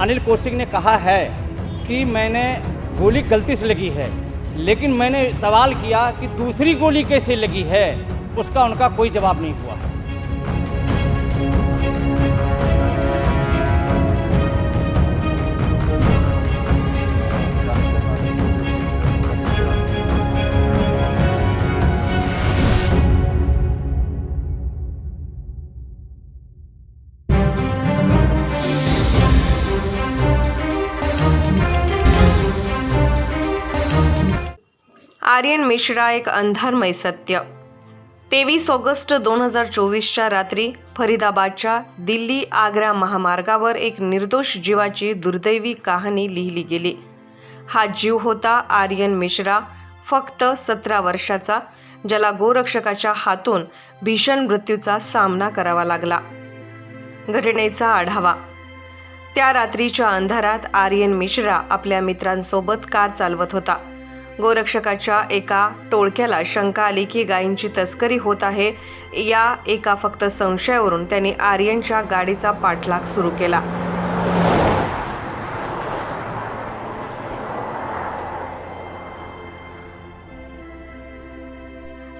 अनिल कौशिक ने कहा है कि मैंने गोली गलती से लगी है, लेकिन मैंने सवाल किया कि दूसरी गोली कैसे लगी है, उसका उनका कोई जवाब नहीं हुआ। आर्यन मिश्रा एक अंधारमय सत्य. तेवीस ऑगस्ट दोन हजार चोवीसच्या रात्री फरीदाबादच्या दिल्ली आग्रा महामार्गावर एक निर्दोष जीवाची दुर्दैवी कहाणी लिहिली गेली. हा जीव होता आर्यन मिश्रा फक्त सतरा वर्षाचा ज्याला गोरक्षकाच्या हातून भीषण मृत्यूचा सामना करावा लागला. घटनेचा आढावा त्या रात्रीच्या अंधारात आर्यन मिश्रा आपल्या मित्रांसोबत कार चालवत होता. गोरक्षकाच्या एका टोळक्याला शंका आली की गायींची तस्करी होत आहे या एका फक्त संशयावरून त्यांनी आर्यनच्या गाडीचा पाठलाग सुरू केला.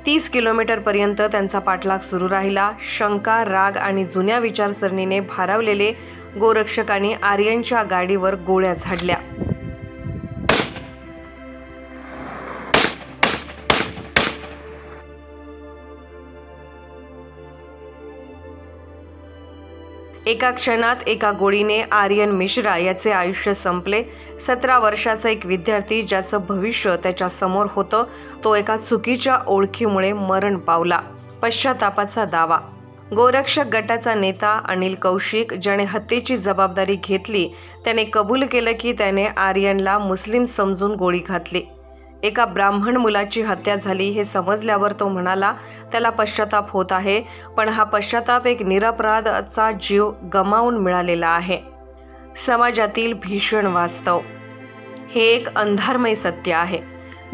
तीस किलोमीटरपर्यंत त्यांचा पाठलाग सुरू राहिला. शंका राग आणि जुन्या विचारसरणीने भारावलेले गोरक्षकांनी आर्यनच्या गाडीवर गोळ्या झाडल्या. एका क्षणात एका गोळीने आर्यन मिश्रा याचे आयुष्य संपले. सतरा वर्षाचा एक विद्यार्थी ज्याचं भविष्य त्याच्यासमोर होतं तो एका चुकीच्या ओळखीमुळे मरण पावला. पश्चातापाचा दावा. गोरक्षक गटाचा नेता अनिल कौशिक ज्याने हत्येची जबाबदारी घेतली त्याने कबूल केलं की त्याने आर्यनला मुस्लिम समजून गोळी घातली. एका ब्राह्मण मुलाची हत्या झाली हे समजल्यावर तो म्हणाला त्याला पश्चाताप होत आहे पण हा पश्चाताप एक निरपराधाचा जीव गमावून मिळालेला आहे. समाजातील भीषण वास्तव. हे एक अंधारमय सत्य आहे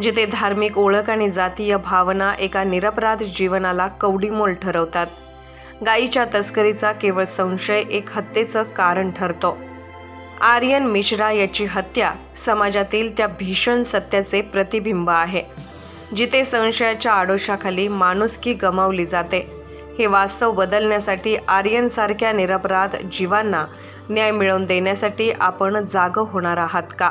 जिथे धार्मिक ओळख आणि जातीय भावना एका निरपराध जीवनाला कवडीमोल ठरवतात. गायीच्या तस्करीचा केवळ संशय एक हत्येचं कारण ठरतो. आर्यन मिश्रा याची हत्या समाजातील त्या भीषण सत्याचे प्रतिबिंब आहे जिथे संशयाच्या आडोशाखाली माणुसकी गमावली जाते. हे वास्तव बदलण्यासाठी आर्यनसारख्या निरपराध जीवांना न्याय मिळवून देण्यासाठी आपण जाग होणार आहात का?